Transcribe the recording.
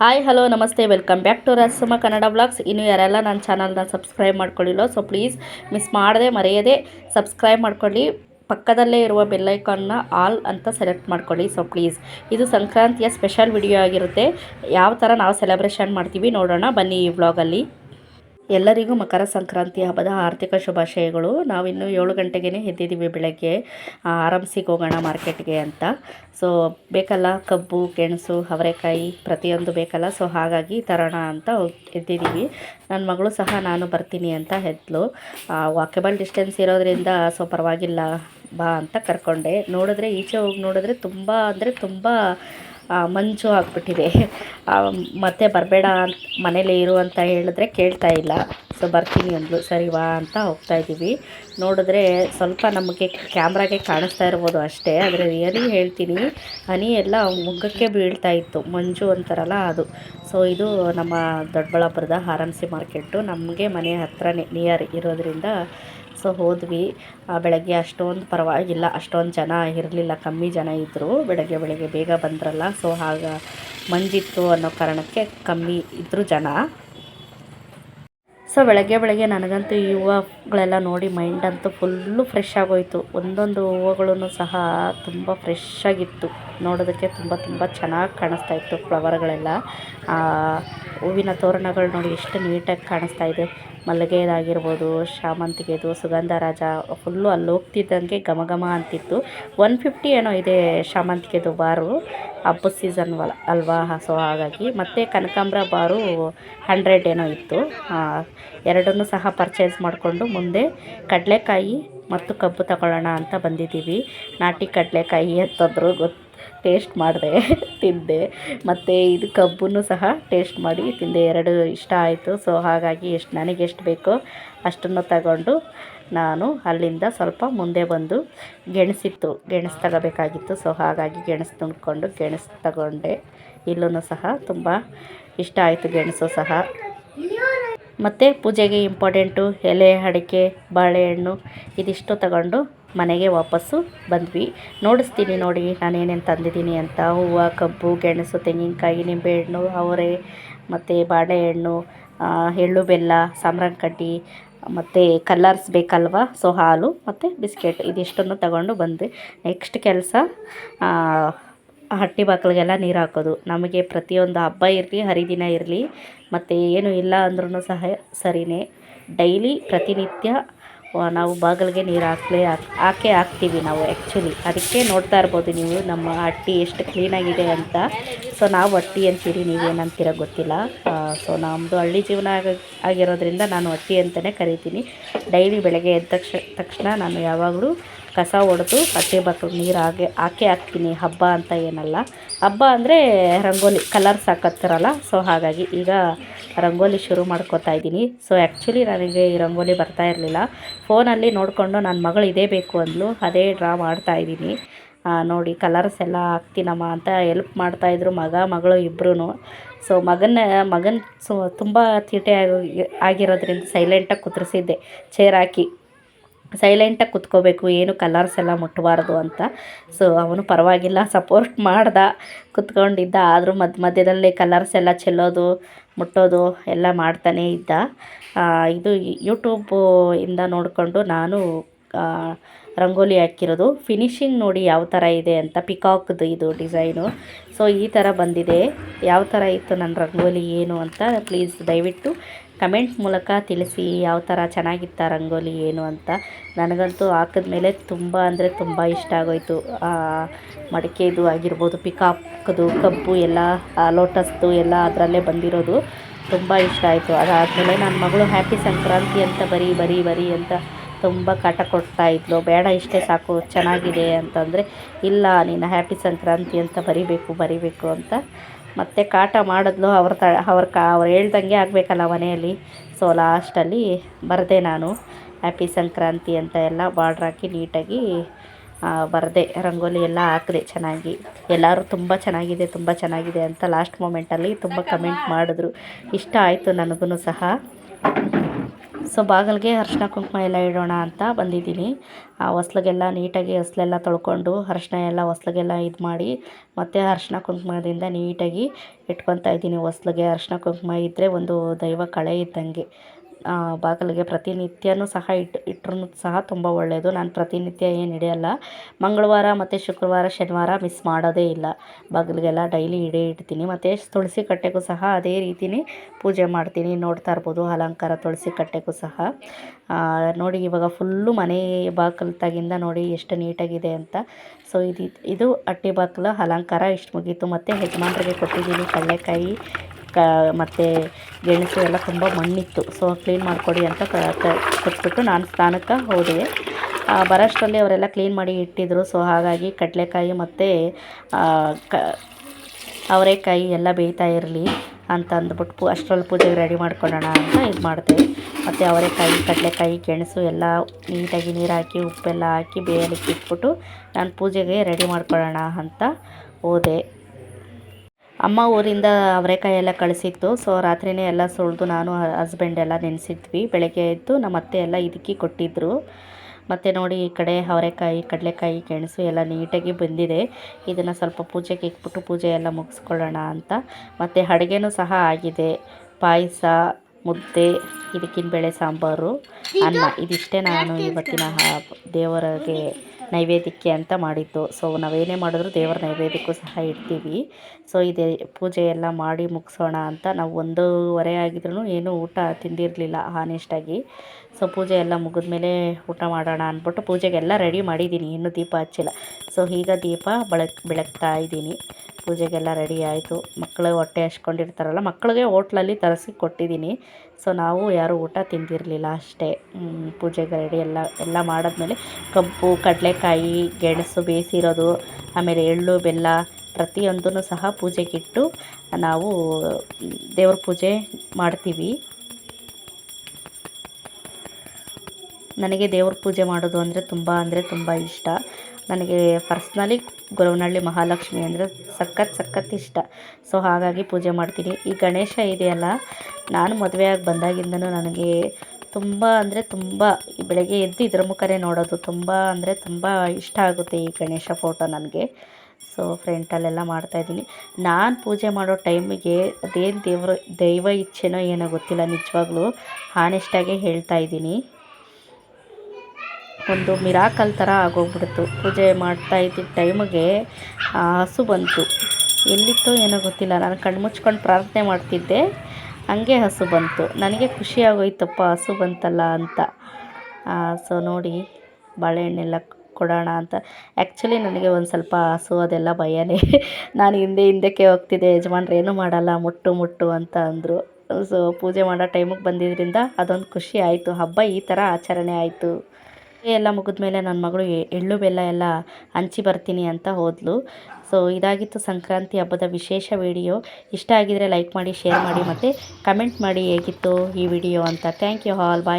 Hi hello namaste welcome back to Rasama Kannada blogs ಇನ್ನು ಯಾರೆಲ್ಲ ನನ್ನ ಚಾನಲ್ನ ಸಬ್ಸ್ಕ್ರೈಬ್ ಮಾಡ್ಕೊಳ್ಳಿಲ್ಲ ಸೊ ಪ್ಲೀಸ್ ಮಿಸ್ ಮಾಡದೆ, ಮರೆಯದೆ ಸಬ್ಸ್ಕ್ರೈಬ್ ಮಾಡ್ಕೊಳ್ಳಿ. ಪಕ್ಕದಲ್ಲೇ ಇರುವ ಬೆಲ್ಲೈಕಾನ್ನ ಆಲ್ ಅಂತ ಸೆಲೆಕ್ಟ್ ಮಾಡ್ಕೊಳ್ಳಿ ಸೊ ಪ್ಲೀಸ್ ಇದು ಸಂಕ್ರಾಂತಿಯ ಸ್ಪೆಷಲ್ ವಿಡಿಯೋ ಆಗಿರುತ್ತೆ. ಯಾವ ಥರ ನಾವು ಸೆಲೆಬ್ರೇಷನ್ ಮಾಡ್ತೀವಿ ನೋಡೋಣ. ಬನ್ನಿ ಈ ವ್ಲಾಗಲ್ಲಿ ಎಲ್ಲರಿಗೂ ಮಕರ ಸಂಕ್ರಾಂತಿ ಹಬ್ಬದ ಆರ್ಥಿಕ ಶುಭಾಶಯಗಳು. ನಾವಿನ್ನು ಏಳು ಗಂಟೆಗೇ ಎದ್ದಿದ್ದೀವಿ ಬೆಳಗ್ಗೆ. ಆರಂಭಿಸಿಗೆ ಹೋಗೋಣ ಮಾರ್ಕೆಟ್ಗೆ ಅಂತ. ಸೊ ಬೇಕಲ್ಲ? ಕಬ್ಬು, ಗೆಣಸು, ಅವರೆಕಾಯಿ ಪ್ರತಿಯೊಂದು ಬೇಕಲ್ಲ? ಸೊ ಹಾಗಾಗಿ ತರೋಣ ಅಂತ ಎದ್ದಿದ್ದೀವಿ. ನನ್ನ ಮಗಳು ಸಹ ನಾನು ಬರ್ತೀನಿ ಅಂತ ಹೆದ್ಲು. ವಾಕೆಬಲ್ ಡಿಸ್ಟೆನ್ಸ್ ಇರೋದ್ರಿಂದ ಸೊ, ಪರವಾಗಿಲ್ಲ. ಬಾ ಅಂತ ಕರ್ಕೊಂಡೆ. ನೋಡಿದ್ರೆ ಈಚೆ ಹೋಗಿ ನೋಡಿದ್ರೆ ತುಂಬ, ಅಂದರೆ ತುಂಬ ಮಂಜು ಆಗಿಬಿಟ್ಟಿದೆ. ಮತ್ತೆ ಬರಬೇಡ ಅಂತ ಮನೇಲಿ ಇರು ಅಂತ ಹೇಳಿದ್ರೆ ಕೇಳ್ತಾ ಇಲ್ಲ. ಸೊ ಬರ್ತೀನಿ ಅಂದ್ಲು. ಸರಿ ವಾ ಅಂತ ಹೋಗ್ತಾ ಇದ್ದೀವಿ. ನೋಡಿದ್ರೆ ಸ್ವಲ್ಪ ನಮಗೆ ಕ್ಯಾಮ್ರಾಗೆ ಕಾಣಿಸ್ತಾ ಇರ್ಬೋದು ಅಷ್ಟೇ. ಆದರೆ ರಿಯಲಿ ಹೇಳ್ತೀನಿ, ಹನಿ ಎಲ್ಲ ಮುಗ್ಗಕ್ಕೆ ಬೀಳ್ತಾ ಇತ್ತು. ಮಂಜು ಅಂತಾರಲ್ಲ ಅದು. ಸೊ ಇದು ನಮ್ಮ ದೊಡ್ಡಬಳ್ಳಾಪುರದ ಆರ್ ಎಂ ಸಿ ಮಾರ್ಕೆಟು ನಮಗೆ ಮನೆ ಹತ್ರನೇ ನಿಯರ್ ಇರೋದ್ರಿಂದ ಸೊ ಹೋದ್ವಿ. ಬೆಳಗ್ಗೆ ಅಷ್ಟೊಂದು ಪರವಾಗಿಲ್ಲ, ಅಷ್ಟೊಂದು ಜನ ಇರಲಿಲ್ಲ, ಕಮ್ಮಿ ಜನ ಇದ್ದರು ಬೆಳಗ್ಗೆ ಬೆಳಗ್ಗೆ ಬೇಗ ಬಂದ್ರಲ್ಲ, ಸೊ ಆಗ ಮಂಜಿತ್ತು ಅನ್ನೋ ಕಾರಣಕ್ಕೆ ಕಮ್ಮಿ ಇದ್ದರು ಜನ. ಸೊ ಬೆಳಗ್ಗೆ ಬೆಳಗ್ಗೆ ನನಗಂತೂ ಈ ಹೂವುಗಳೆಲ್ಲ ನೋಡಿ ಮೈಂಡ್ ಅಂತೂ ಫುಲ್ಲು ಫ್ರೆಶ್ ಆಗೋಯಿತು. ಒಂದೊಂದು ಹೂವುಗಳೂ ಸಹ ತುಂಬ ಫ್ರೆಶ್ ಆಗಿತ್ತು. ನೋಡೋದಕ್ಕೆ ತುಂಬ ತುಂಬ ಚೆನ್ನಾಗಿ ಕಾಣಿಸ್ತಾ ಇತ್ತು ಫ್ಲವರ್ಗಳೆಲ್ಲ ಹೂವಿನ ತೋರಣಗಳು ನೋಡಿ ಎಷ್ಟು ನೀಟಾಗಿ ಕಾಣಿಸ್ತಾ ಇದೆ. ಮಲ್ಲಿಗೆದಾಗಿರ್ಬೋದು, ಶಾಮಂತಿಗೆದು ಸುಗಂಧರಾಜ ಫುಲ್ಲು ಅಲ್ಲಿ ಹೋಗ್ತಿದ್ದಂಗೆ ಘಮ ಘಮ ಅಂತಿತ್ತು. ಒನ್ ಫಿಫ್ಟಿ ಏನೋ ಇದೆ ಶಾಮಂತಿಗೆದು ಬಾರು, ಹಬ್ಬದ ಸೀಸನ್ ಅಲ್ವಾ? ಸೊ ಹಾಗಾಗಿ. ಮತ್ತು ಕನಕಾಂಬ್ರ ಬಾರು ಹಂಡ್ರೆಡ್ ಏನೋ ಇತ್ತು. ಎರಡನ್ನು ಸಹ ಪರ್ಚೇಸ್ ಮಾಡಿಕೊಂಡು ಮುಂದೆ ಕಡಲೆಕಾಯಿ ಮತ್ತು ಕಬ್ಬು ತಗೊಳ್ಳೋಣ ಅಂತ ಬಂದಿದ್ದೀವಿ. ನಾಟಿ ಕಡಲೆಕಾಯಿ ಅಂತಂದರು ಗೊತ್ತು ಟೇಸ್ಟ್ ಮಾಡಿದೆ, ತಿಂದೆ. ಮತ್ತು ಇದು ಕಬ್ಬನ್ನು ಸಹ ಟೇಸ್ಟ್ ಮಾಡಿ ತಿಂದೆ. ಎರಡು ಇಷ್ಟ ಆಯಿತು. ಸೊ ಹಾಗಾಗಿ ಎಷ್ಟು ನನಗೆ ಎಷ್ಟು ಬೇಕೋ ಅಷ್ಟನ್ನು ತಗೊಂಡು ನಾನು ಅಲ್ಲಿಂದ ಸ್ವಲ್ಪ ಮುಂದೆ ಬಂದು ಗೆಣಸಿತ್ತು. ಗೆಣಸು ತಗೋಬೇಕಾಗಿತ್ತು. ಸೊ ಹಾಗಾಗಿ ಗೆಣಸು ತುಂಬಿಕೊಂಡು ಗೆಣಸು ತಗೊಂಡೆ. ಇಲ್ಲೂ ಸಹ ತುಂಬ ಇಷ್ಟ ಆಯಿತು ಗೆಣಸು ಸಹ. ಮತ್ತು ಪೂಜೆಗೆ ಇಂಪಾರ್ಟೆಂಟು ಎಲೆ, ಅಡಿಕೆ, ಬಾಳೆಹಣ್ಣು, ಇದಿಷ್ಟು ತಗೊಂಡು ಮನೆಗೆ ವಾಪಸ್ಸು ಬಂದ್ವಿ. ನೋಡಿಸ್ತೀನಿ ನೋಡಿ, ನಾನೇನೇನು ತಂದಿದ್ದೀನಿ ಅಂತ. ಹೂವು, ಕಬ್ಬು, ಗೆಣಸು, ತೆಂಗಿನಕಾಯಿ, ನಿಂಬೆಹಣ್ಣು, ಅವರೆ, ಮತ್ತು ಬಾಳೆಹಣ್ಣು ಎಳ್ಳು ಬೆಲ್ಲ, ಸಾಂಬ್ರಾಣಿ ಕಡ್ಡಿ, ಮತ್ತು ಕಲ್ಲರ್ಸ್ ಬೇಕಲ್ವ? ಸೊ ಹಾಲು ಮತ್ತು ಬಿಸ್ಕೆಟ್ ಇದಿಷ್ಟನ್ನು ತಗೊಂಡು ಬಂದೆ. ನೆಕ್ಸ್ಟ್ ಕೆಲಸ ಹಟ್ಟಿ ಬಾಕ್ಲಿಗೆಲ್ಲ ನೀರು ಹಾಕೋದು. ನಮಗೆ ಪ್ರತಿಯೊಂದು ಹಬ್ಬ ಇರಲಿ, ಹರಿದಿನ ಇರಲಿ, ಮತ್ತು ಏನು ಇಲ್ಲ ಅಂದ್ರೂ ಸಹ ಸರಿಯೇ ಡೈಲಿ ಪ್ರತಿನಿತ್ಯ ನಾವು ಬಾಗಿಲಿಗೆ ನೀರು ಹಾಕ್ಲೇ ಹಾಕೇ ಹಾಕ್ತೀವಿ ನಾವು ಆ್ಯಕ್ಚುಲಿ ಅದಕ್ಕೆ ನೋಡ್ತಾ ಇರ್ಬೋದು ನೀವು ನಮ್ಮ ಹಟ್ಟಿ ಎಷ್ಟು ಕ್ಲೀನಾಗಿದೆ ಅಂತ. ಸೊ ನಾವು ಹಟ್ಟಿ ಅಂತೀರಿ, ನೀವೇನಂತೀರ ಗೊತ್ತಿಲ್ಲ. ಸೊ ನಮ್ಮದು ಹಳ್ಳಿ ಜೀವನ ಆಗ, ಆಗಿರೋದ್ರಿಂದ ನಾನು ಹಟ್ಟಿ ಅಂತಲೇ ಕರಿತೀನಿ. ಡೈಲಿ ಬೆಳಗ್ಗೆ ಎದ್ದ ತಕ್ಷ, ತಕ್ಷಣ ನಾನು ಯಾವಾಗಲೂ ಕಸ ಹೊಡೆದು ಬಟ್ಟೆ ಬಾಕ್ಲಿಗೆ ನೀರು ಹಾಗೆ ಹಾಕೇ ಹಾಕ್ತೀನಿ. ಹಬ್ಬ ಅಂತ ಏನಲ್ಲ. ಹಬ್ಬ ಅಂದರೆ ರಂಗೋಲಿ ಕಲರ್ಸ್ ಹಾಕತ್ತಾರಲ್ಲ ಸೊ ಹಾಗಾಗಿ ಈಗ ರಂಗೋಲಿ ಶುರು ಮಾಡ್ಕೋತಾ ಇದ್ದೀನಿ. ಸೊ ಆ್ಯಕ್ಚುಲಿ ನನಗೆ ಈ ರಂಗೋಲಿ ಬರ್ತಾ ಇರಲಿಲ್ಲ. ಫೋನಲ್ಲಿ ನೋಡಿಕೊಂಡು ನನ್ನ ಮಗಳು ಇದೇ ಬೇಕು ಅಂದಳು ಅದೇ ಡ್ರಾ ಮಾಡ್ತಾ ಇದ್ದೀನಿ. ನೋಡಿ ಕಲರ್ಸ್ ಎಲ್ಲ ಹಾಕ್ತೀನಮ್ಮ ಅಂತ ಎಲ್ಪ್ ಮಾಡ್ತಾಯಿದ್ರು ಮಗ, ಮಗಳು ಇಬ್ಬರೂ ಸೊ ಮಗನ ಮಗನ ಸೊ ತುಂಬ ತೀಟೆ ಆಗಿ, ಆಗಿರೋದ್ರಿಂದ ಸೈಲೆಂಟಾಗಿ ಕುದುರಿಸಿದ್ದೆ ಚೇರ್ ಹಾಕಿ. ಸೈಲೆಂಟಾಗಿ ಕುತ್ಕೋಬೇಕು, ಏನು ಕಲರ್ಸ್ ಎಲ್ಲ ಮುಟ್ಟಬಾರ್ದು ಅಂತ. ಸೊ ಅವನು ಪರವಾಗಿಲ್ಲ ಸಪೋರ್ಟ್ ಮಾಡ್ದ, ಕುತ್ಕೊಂಡಿದ್ದ. ಆದರೂ ಮಧ್ಯ ಮಧ್ಯದಲ್ಲಿ ಕಲರ್ಸ್ ಎಲ್ಲ ಚೆಲ್ಲೋದು, ಮುಟ್ಟೋದು ಎಲ್ಲ ಮಾಡ್ತಾನೇ ಇದ್ದ. ಇದು ಯೂಟ್ಯೂಬು ಇಂದ ನೋಡಿಕೊಂಡು ನಾನು ರಂಗೋಲಿ ಹಾಕಿರೋದು. ಫಿನಿಶಿಂಗ್ ನೋಡಿ ಯಾವ ಥರ ಇದೆ ಅಂತ ಪಿಕಾಕ್ದು ಇದು ಡಿಸೈನು ಸೊ ಈ ಥರ ಬಂದಿದೆ. ಯಾವ ಥರ ಇತ್ತು ನನ್ನ ರಂಗೋಲಿ, ಏನು ಅಂತ ಪ್ಲೀಸ್ ದಯವಿಟ್ಟು ಕಮೆಂಟ್ ಮೂಲಕ ತಿಳಿಸಿ ಯಾವ ಥರ ಚೆನ್ನಾಗಿತ್ತ ರಂಗೋಲಿ ಏನು ಅಂತ. ನನಗಂತೂ ಹಾಕಿದ್ಮೇಲೆ ತುಂಬ ಅಂದರೆ ತುಂಬ ಇಷ್ಟ ಆಗೋಯಿತು. ಮಡಿಕೆದು ಆಗಿರ್ಬೋದು, ಪಿಕಾಕ್ದು ಕಬ್ಬು ಎಲ್ಲ ಲೋಟಸ್ದು ಎಲ್ಲ ಅದರಲ್ಲೇ ಬಂದಿರೋದು. ತುಂಬ ಇಷ್ಟ ಆಯಿತು. ಅದಾದಮೇಲೆ ನನ್ನ ಮಗಳು ಹ್ಯಾಪಿ ಸಂಕ್ರಾಂತಿ ಅಂತ ಬರೀ ಬರೀ ಬರೀ ಅಂತ ತುಂಬ ಕಾಟ ಕೊಡ್ತಾ ಇದ್ಲು. ಬೇಡ, ಇಷ್ಟೇ ಸಾಕು, ಚೆನ್ನಾಗಿದೆ ಅಂತಂದರೆ, ಇಲ್ಲ, ನೀನು ಹ್ಯಾಪಿ ಸಂಕ್ರಾಂತಿ ಅಂತ ಬರಿಬೇಕು ಬರಿಬೇಕು ಅಂತ ಮತ್ತು ಕಾಟ ಮಾಡಿದ್ಲು, ಅವ್ರ ತ, ಅವ್ರ ಕಾ, ಅವ್ರು ಹೇಳ್ದಂಗೆ ಆಗಬೇಕಲ್ಲ ಮನೆಯಲ್ಲಿ. ಸೊ ಲಾಸ್ಟಲ್ಲಿ ಬರೆದೆ ನಾನು. ಹ್ಯಾಪಿ ಸಂಕ್ರಾಂತಿ ಅಂತ ಎಲ್ಲ ಬಾರ್ಡ್ರ್ ಹಾಕಿ ನೀಟಾಗಿ ಬರೆದೆ. ರಂಗೋಲಿ ಎಲ್ಲ ಹಾಕಿದೆ ಚೆನ್ನಾಗಿ. ಎಲ್ಲರೂ ತುಂಬ ಚೆನ್ನಾಗಿದೆ ತುಂಬ ಚೆನ್ನಾಗಿದೆ ಅಂತ ಲಾಸ್ಟ್ ಮೂಮೆಂಟಲ್ಲಿ ತುಂಬ ಕಮೆಂಟ್ ಮಾಡಿದ್ರು. ಇಷ್ಟ ಆಯಿತು ನನಗೂ ಸಹ. ಸೊ ಬಾಗಿಲಿಗೆ ಅರಿಶಿನ ಕುಂಕುಮ ಎಲ್ಲ ಇಡೋಣ ಅಂತ ಬಂದಿದ್ದೀನಿ. ಆ, ಹೊಸ್ಲಿಗೆಲ್ಲ ನೀಟಾಗಿ ಹೊಸ್ಲೆಲ್ಲ ತೊಳ್ಕೊಂಡು ಅರಿಶಿನ ಎಲ್ಲ ಹೊಸ್ಲಿಗೆಲ್ಲ ಇದು ಮಾಡಿ ಮತ್ತು ಅರಿಶಿನ ಕುಂಕುಮದಿಂದ ನೀಟಾಗಿ ಇಟ್ಕೊತಾ ಇದ್ದೀನಿ. ಹೊಸ್ಲಿಗೆ ಅರಿಶಿನ ಕುಂಕುಮ ಇದ್ದರೆ ಒಂದು ದೈವ ಕಳೆ ಇದ್ದಂಗೆ. ಬಾಗಿಲಿಗೆ ಪ್ರತಿನಿತ್ಯನೂ ಸಹ ಇಟ್ಟು ಇಟ್ರೂ ಸಹ ತುಂಬ ಒಳ್ಳೆಯದು ನಾನು ಪ್ರತಿನಿತ್ಯ ಏನು ಹಿಡಿಯಲ್ಲ. ಮಂಗಳವಾರ ಮತ್ತು ಶುಕ್ರವಾರ ಶನಿವಾರ ಮಿಸ್ ಮಾಡೋದೇ ಇಲ್ಲ. ಬಾಗಿಲಿಗೆಲ್ಲ ಡೈಲಿ ಇಡೇ ಇಡ್ತೀನಿ. ಮತ್ತು ತುಳಸಿ ಕಟ್ಟೆಗೂ ಸಹ ಅದೇ ರೀತಿಯೇ ಪೂಜೆ ಮಾಡ್ತೀನಿ. ನೋಡ್ತಾ ಇರ್ಬೋದು, ಅಲಂಕಾರ ತುಳಸಿ ಕಟ್ಟೆಗೂ ಸಹ. ನೋಡಿ ಇವಾಗ ಫುಲ್ಲು ಮನೆ ಬಾಗಿಲು ತಗಿಂದ ನೋಡಿ ಎಷ್ಟು ನೀಟಾಗಿದೆ ಅಂತ. ಸೊ ಇದು ಇದು ಅಟ್ಟಿ ಬಾಗಿಲು, ಅಲಂಕಾರ ಇಷ್ಟು ಮುಗೀತು. ಮತ್ತು ಯಜಮಾನ್ರಿಗೆ ಕೊಟ್ಟಿದ್ದೀನಿ ಕಡಲೆಕಾಯಿ. ಕ ಮತ್ತು ಗೆಣಸು ಎಲ್ಲ ತುಂಬ ಮಣ್ಣಿತ್ತು. ಸೊ ಕ್ಲೀನ್ ಮಾಡಿಕೊಡಿ ಅಂತ ಕೊಟ್ಬಿಟ್ಟು ನಾನು ಸ್ನಾನಕ್ಕೆ ಹೋದೆ. ಬರೋಷ್ಟರಲ್ಲಿ ಅವರೆಲ್ಲ ಕ್ಲೀನ್ ಮಾಡಿ ಇಟ್ಟಿದ್ರು. ಸೊ ಹಾಗಾಗಿ ಕಡಲೆಕಾಯಿ ಮತ್ತು ಕ ಅವರೆಕಾಯಿ ಎಲ್ಲ ಬೇಯ್ತಾ ಇರಲಿ ಅಂತ ಅಂದ್ಬಿಟ್ಟು ಪೂ, ಅಷ್ಟರಲ್ಲಿ ಪೂಜೆಗೆ ರೆಡಿ ಮಾಡ್ಕೊಳ್ಳೋಣ ಅಂತ ಇದು ಮಾಡಿದೆ. ಮತ್ತು ಅವರೆಕಾಯಿ, ಕಡಲೆಕಾಯಿ, ಗೆಣಸು ಎಲ್ಲ ನೀಟಾಗಿ ನೀರು ಹಾಕಿ, ಉಪ್ಪೆಲ್ಲ ಹಾಕಿ, ಬೇಯಲಿಕ್ಕೆ ಇಟ್ಬಿಟ್ಟು ನಾನು ಪೂಜೆಗೆ ರೆಡಿ ಮಾಡ್ಕೊಳ್ಳೋಣ ಅಂತ ಹೋದೆ. ಅಮ್ಮ ಊರಿಂದ ಅವರೆಕಾಯಿ ಎಲ್ಲ ಕಳಿಸಿತ್ತು. ಸೊ ರಾತ್ರಿನೇ ಎಲ್ಲ ಸುಳಿದು ನಾನು ಹಸ್ಬೆಂಡ್ ಎಲ್ಲ ನೆನೆಸಿದ್ವಿ. ಬೆಳಗ್ಗೆ ಎದ್ದು ನಮ್ಮ ಅತ್ತೆ ಎಲ್ಲ ಇದಕ್ಕೆ ಕೊಟ್ಟಿದ್ದರು ಮತ್ತು ನೋಡಿ ಈ ಕಡೆ ಅವರೆಕಾಯಿ, ಕಡಲೆಕಾಯಿ, ಗೆಣಸು ಎಲ್ಲ ನೀಟಾಗಿ ಬಂದಿದೆ. ಇದನ್ನು ಸ್ವಲ್ಪ ಪೂಜೆಗೆ ಇಟ್ಬಿಟ್ಟು ಪೂಜೆ ಎಲ್ಲ ಮುಗಿಸ್ಕೊಳ್ಳೋಣ ಅಂತ. ಮತ್ತು ಅಡುಗೆನೂ ಸಹ ಆಗಿದೆ. ಪಾಯಸ ಮುದ್ದೆ ಇದಕ್ಕಿನ ಬೇಳೆ ಸಾಂಬಾರು, ಅನ್ನ. ಇದಿಷ್ಟೇ ನಾನು ಇವತ್ತಿನ ದೇವರಿಗೆ ನೈವೇದ್ಯಕ್ಕೆ ಅಂತ ಮಾಡಿದ್ದು. ಸೊ, ನಾವೇನೇ ಮಾಡಿದ್ರು ದೇವರ ನೈವೇದ್ಯಕ್ಕೂ ಸಹ ಇಡ್ತೀವಿ. ಸೊ, ಇದೇ ಪೂಜೆ ಎಲ್ಲ ಮಾಡಿ ಮುಗಿಸೋಣ ಅಂತ. ನಾವು ಒಂದೂವರೆ ಆಗಿದ್ರೂ ಏನೂ ಊಟ ತಿಂದಿರಲಿಲ್ಲ ಹಾನೆಸ್ಟಾಗಿ ಸೊ, ಪೂಜೆ ಎಲ್ಲ ಮುಗಿದ್ಮೇಲೆ ಊಟ ಮಾಡೋಣ ಅಂದ್ಬಿಟ್ಟು ಪೂಜೆಗೆಲ್ಲ ರೆಡಿ ಮಾಡಿದ್ದೀನಿ. ಇನ್ನೂ ದೀಪ ಹಚ್ಚಿಲ್ಲ. ಸೊ, ಈಗ ದೀಪ ಬಳಕ್ ಬೆಳಗ್ತಾ ಇದ್ದೀನಿ. ಪೂಜೆಗೆಲ್ಲ ರೆಡಿ ಆಯಿತು. ಮಕ್ಕಳು ಹೊಟ್ಟೆ ಹಚ್ಕೊಂಡಿರ್ತಾರಲ್ಲ ಮಕ್ಕಳಿಗೆ ಹೋಟ್ಲಲ್ಲಿ ತರಿಸಿ ಕೊಟ್ಟಿದ್ದೀನಿ. ಸೊ ನಾವು ಯಾರೂ ಊಟ ತಿಂದಿರಲಿಲ್ಲ ಅಷ್ಟೇ. ಪೂಜೆಗೆ ರೆಡಿ ಎಲ್ಲ ಎಲ್ಲ ಮಾಡಿದ್ಮೇಲೆ ಕಬ್ಬು, ಕಡಲೆಕಾಯಿ, ಗೆಣಸು ಬೇಯಿಸಿರೋದು, ಆಮೇಲೆ ಎಳ್ಳು, ಬೆಲ್ಲ ಪ್ರತಿಯೊಂದನ್ನು ಸಹ ಪೂಜೆಗಿಟ್ಟು ನಾವು ದೇವ್ರ ಪೂಜೆ ಮಾಡ್ತೀವಿ. ನನಗೆ ದೇವ್ರ ಪೂಜೆ ಮಾಡೋದು ಅಂದರೆ ತುಂಬ ಅಂದರೆ ತುಂಬ ಇಷ್ಟ. ನನಗೆ ಪರ್ಸ್ನಲಿ ಗೊರವನಹಳ್ಳಿ ಮಹಾಲಕ್ಷ್ಮಿ ಅಂದರೆ ಸಖತ್ ಸಖತ್ ಇಷ್ಟ. ಸೊ ಹಾಗಾಗಿ ಪೂಜೆ ಮಾಡ್ತೀನಿ. ಈ ಗಣೇಶ ಇದೆಯಲ್ಲ, ನಾನು ಮದುವೆಯಾಗಿ ಬಂದಾಗಿಂದನೂ ನನಗೆ ತುಂಬ ಅಂದರೆ ತುಂಬ ಬೆಳಗ್ಗೆ ಎದ್ದು ಇದ್ರ ಮುಖನೇ ನೋಡೋದು ತುಂಬ ಅಂದರೆ ತುಂಬ ಇಷ್ಟ ಆಗುತ್ತೆ ಈ ಗಣೇಶ ಫೋಟೋ ನನಗೆ. ಸೊ ಫ್ರೆಂಟಲ್ಲೆಲ್ಲ ಮಾಡ್ತಾಯಿದ್ದೀನಿ ನಾನು ಪೂಜೆ ಮಾಡೋ ಟೈಮಿಗೆ ಅದೇನು ದೇವರು ದೈವ ಇಚ್ಛೆನೋ ಏನೋ ಗೊತ್ತಿಲ್ಲ, ನಿಜವಾಗ್ಲೂ ಹಾನೆಸ್ಟಾಗೆ ಹೇಳ್ತಾ ಇದ್ದೀನಿ. ಒಂದು ಮಿರಾಕಲ್ ಥರ ಆಗೋಗ್ಬಿಡ್ತು. ಪೂಜೆ ಮಾಡ್ತಾ ಇದ್ದಿದ್ದ ಟೈಮಿಗೆ ಆ ಹಸು ಬಂತು. ಎಲ್ಲಿತ್ತೋ ಏನೋ ಗೊತ್ತಿಲ್ಲ. ನಾನು ಕಣ್ಮುಚ್ಕೊಂಡು ಪ್ರಾರ್ಥನೆ ಮಾಡ್ತಿದ್ದೆ. ಹಂಗೆ ಹಸು ಬಂತು. ನನಗೆ ಖುಷಿ ಆಗೋಯ್ತಪ್ಪ, ಹಸು ಬಂತಲ್ಲ ಅಂತ. ಸೊ ನೋಡಿ, ಬಾಳೆಹಣ್ಣೆಲ್ಲ ಕೊಡೋಣ ಅಂತ. ಆ್ಯಕ್ಚುಲಿ ನನಗೆ ಒಂದು ಸ್ವಲ್ಪ ಹಸು, ಅದೆಲ್ಲ ಭಯನೇ. ನಾನು ಹಿಂದೆ ಹಿಂದಕ್ಕೆ ಹೋಗ್ತಿದ್ದೆ. ಯಜಮಾನ್ರು ಏನೂ ಮಾಡಲ್ಲ, ಮುಟ್ಟು ಮುಟ್ಟು ಅಂತ ಅಂದರು. ಸೊ ಪೂಜೆ ಮಾಡೋ ಟೈಮಿಗೆ ಬಂದಿದ್ದರಿಂದ ಅದೊಂದು ಖುಷಿ ಆಯಿತು. ಹಬ್ಬ ಈ ಥರ ಆಚರಣೆ ಆಯಿತು. ಎಲ್ಲ ಮುಗಿದ್ಮೇಲೆ ನನ್ನ ಮಗಳು ಎಳ್ಳು ಬೆಲ್ಲ ಎಲ್ಲ ಹಂಚಿ ಬರ್ತೀನಿ ಅಂತ ಹೋದ್ಲು. ಸೊ ಇದಾಗಿತ್ತು ಸಂಕ್ರಾಂತಿ ಹಬ್ಬದ ವಿಶೇಷ ವಿಡಿಯೋ. ಇಷ್ಟ ಆಗಿದರೆ ಲೈಕ್ ಮಾಡಿ ಶೇರ್ ಮಾಡಿ ಮತ್ತು ಕಮೆಂಟ್ ಮಾಡಿ ಹೇಗಿತ್ತು ಈ ವಿಡಿಯೋ ಅಂತ. Thank you all bye